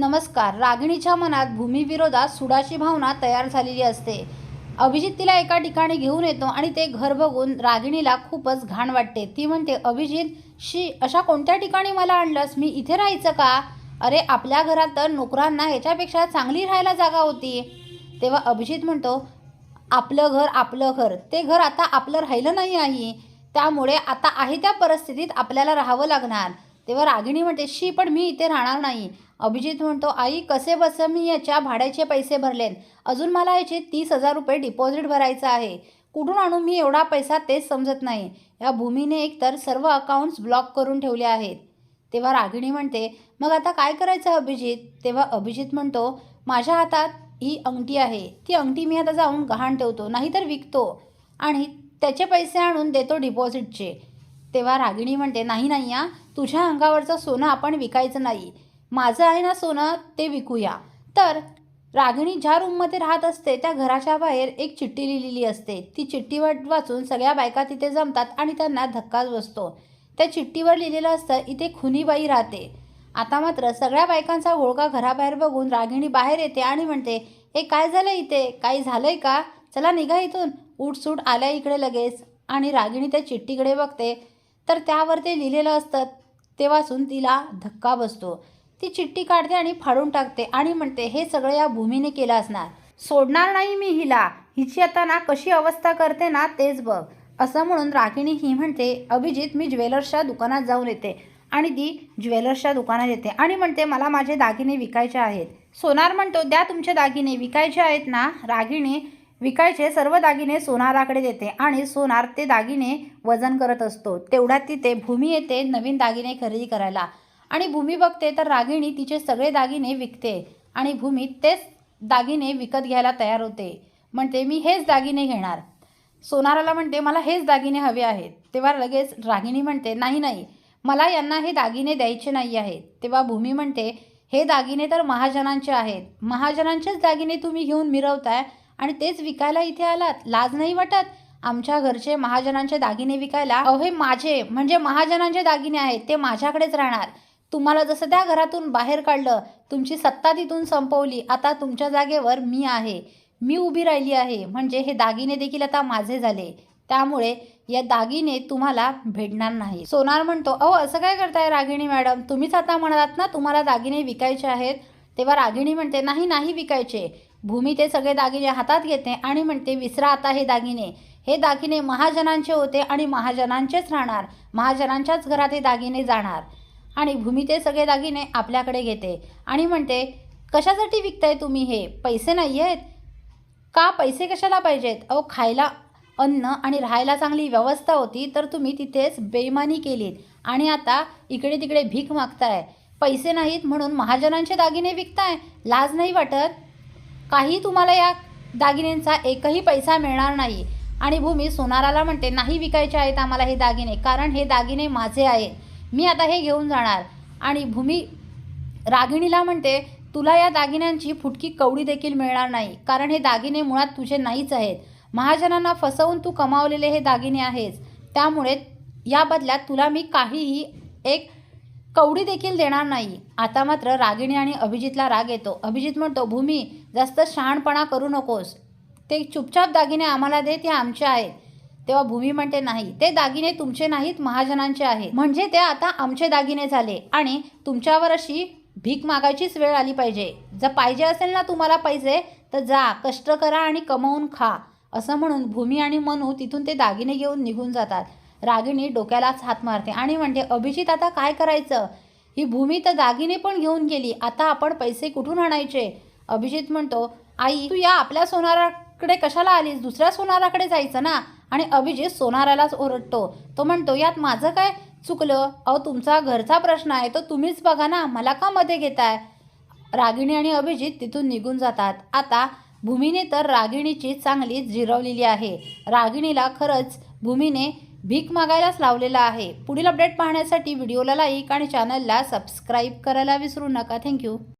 नमस्कार. रागिणीच्या मनात भूमीविरोधात सुडाची भावना तयार झालेली असते. अभिजित तिला एका ठिकाणी घेऊन येतो आणि ते घर बघून रागिणीला खूपच घाण वाटते. ती म्हणते अभिजित शी अशा कोणत्या ठिकाणी मला आणलंस? मी इथे राहायचं का? अरे आपल्या घरात तर नोकरांना याच्यापेक्षा चांगली राहायला जागा होती. तेव्हा अभिजित म्हणतो आपलं घर आपलं घर. ते घर आता आपलं राहिलं नाही आहे. त्यामुळे आता आहे त्या परिस्थितीत आपल्याला राहावं लागणार. तेव्हा रागिणी म्हणते शी पण मी इथे राहणार नाही. अभिजित म्हणतो आई कसे बस मी याच्या भाड्याचे पैसे भरलेत? अजून मला याचे तीस हजार रुपये डिपॉझिट भरायचं आहे. कुठून आणू मी एवढा पैसा तेच समजत नाही. या भूमीने एकतर सर्व अकाउंट्स ब्लॉक करून ठेवले आहेत. तेव्हा रागिणी म्हणते मग आता काय करायचं अभिजित? तेव्हा अभिजित म्हणतो माझ्या हातात ही अंगठी आहे. ती अंगठी मी आता जाऊन गहाण ठेवतो नाहीतर विकतो आणि त्याचे पैसे आणून देतो डिपॉझिटचे तेव्हा रागिणी म्हणते नाही नाही या तुझ्या अंगावरचं सोनं आपण विकायचं नाही. माझं आहे ना सोनं ते विकूया. तर रागिणी ज्या रूममध्ये राहत असते त्या घराच्या बाहेर एक चिठ्ठी लिहिलेली असते. ती चिठ्ठीवर वाचून सगळ्या बायका तिथे जमतात आणि त्यांना धक्काच बसतो. त्या चिठ्ठीवर लिहिलेलं असतं इथे खुनीबाई राहते. आता मात्र सगळ्या बायकांचा घोळका घराबाहेर बघून रागिणी बाहेर येते आणि म्हणते हे काय झालं इथे? काही झालंय का? चला निघा इथून. उठसूट आल्या इकडे लगेच. आणि रागिणी त्या चिठ्ठीकडे बघते. तर त्यावर ते लिहिलेलं असतं. ते वाचून तिला धक्का बसतो. ती चिठ्ठी काढते आणि फाडून टाकते आणि म्हणते हे सगळं या भूमीने केलं असणार. सोडणार नाही मी हिला. हिची आता ना कशी अवस्था करते ना तेच बघ. असं म्हणून रागिणी ही म्हणते अभिजित मी ज्वेलर्सच्या दुकानात जाऊन येते. आणि ती ज्वेलर्सच्या दुकानात येते आणि म्हणते मला माझे दागिने विकायचे आहेत. सोनार म्हणतो द्या तुमचे दागिने विकायचे आहेत ना. रागिणी विकायचे सर्व दागिने सोनाराकडे देते आणि सोनार ते दागिने वजन करत असतो. तेवढ्यात तिथे भूमी येते नवीन दागिने खरेदी करायला. आणि भूमी बघते तर रागिणी तिचे सगळे दागिने विकते आणि भूमी तेच दागिने विकत घ्यायला तयार होते. म्हणते मी हेच दागिने घेणार. सोनाराला म्हणते मला हेच दागिने हवे आहेत. तेव्हा लगेच रागिणी म्हणते नाही नाही मला यांना हे दागिने द्यायचे नाही आहेत. तेव्हा भूमी म्हणते हे दागिने तर महाजनांचे आहेत. महाजनांचेच दागिने तुम्ही घेऊन मिरवताय आणि तेच विकायला इथे आलात. लाज नाही वाटत? आमच्या घरचे महाजनांचे दागिने विकायला? अहो हे माझे म्हणजे महाजनांचे दागिने आहेत ते माझ्याकडेच राहणार. तुम्हाला जसं त्या घरातून बाहेर काढलं तुमची सत्ता तिथून संपवली आता तुमच्या जागेवर मी आहे. मी उभी राहिली आहे. म्हणजे हे दागिने देखील आता माझे झाले. त्यामुळे या दागिने तुम्हाला भेटणार नाही सोनार म्हणतो अहो असं काय करताय रागिणी मॅडम? तुम्हीच आता म्हणालात ना तुम्हाला दागिने विकायचे आहेत? तेव्हा रागिणी म्हणते नाही नाही विकायचे. भूमी ते सगळे दागिने हातात घेते आणि म्हणते विसरा आता हे दागिने. हे दागिने महाजनांचे होते आणि महाजनांचेच राहणार. महाजनांच्याच घरात हे दागिने जाणार. आणि भूमी ते सगळे दागिने आपल्याकडे घेते. आणि म्हणते कशासाठी विकताय तुम्ही हे? पैसे नाही आहेत का? पैसे कशाला पाहिजेत? अहो खायला अन्न आणि राहायला चांगली व्यवस्था होती तर तुम्ही तिथेच बेईमानी केलीत आणि आता इकडे तिकडे भीक मागताय. पैसे नाहीत म्हणून महाजनांचे दागिने विकताय? लाज नाही वाटत? काही तुम्हाला या दागिन्यांचा एकही पैसा मिळणार नाही. आणि भूमी सोनाराला म्हणते नाही विकायचे आहेत आम्हाला हे दागिने कारण हे दागिने माझे आहेत. मी आता हे घेऊन जाणार. आणि भूमी रागिणीला म्हणते तुला या दागिन्यांची फुटकी कवडी देखील मिळणार नाही कारण हे दागिने मुळात तुझे नाहीच आहेत. महाजनांना फसवून तू कमावलेले हे दागिने आहेस. त्यामुळे या बदल्यात तुला मी काहीही एक कवडी देखील देणार नाही. आता मात्र रागिणी आणि अभिजितला राग येतो. अभिजित म्हणतो भूमी जास्त शहाणपणा करू नकोस. ते चुपचाप दागिने आम्हाला दे ते आमचे आहेत. तेव्हा भूमी म्हणते नाही ते दागिने तुमचे नाहीत महाजनांचे आहेत. म्हणजे ते आता आमचे दागिने झाले आणि तुमच्यावर अशी भीक मागायचीच वेळ आली पाहिजे. जर पाहिजे असेल ना तुम्हाला पैसे तर जा कष्ट करा आणि कमवून खा. असं म्हणून भूमी आणि मनू तिथून ते दागिने घेऊन निघून जातात. रागिणी डोक्यालाच हात मारते. आणि म्हणते अभिजित आता काय करायचं? ही भूमी तर दागिने पण घेऊन गेली. आता आपण पैसे कुठून आणायचे? अभिजित म्हणतो आई तू या आपल्या सोनाराकडे कशाला आलीस? दुसऱ्या सोनाराकडे जायचं ना? आणि अभिजित सोनारालाच ओरडतो. तो म्हणतो यात माझं काय चुकलं? अहो तुमचा घरचा प्रश्न आहे. तो तुम्हीच बघा ना. मला का मध्ये घेताय? रागिणी आणि अभिजित तिथून निघून जातात. आता भूमीने तर रागिणीची चांगलीच जिरवलेली आहे. रागिणीला खरंच भूमीने भीक मागायलाच लावलेला आहे. पुढील अपडेट पाहण्यासाठी व्हिडिओला लाईक आणि चॅनलला सबस्क्राईब करायला विसरू नका. थँक्यू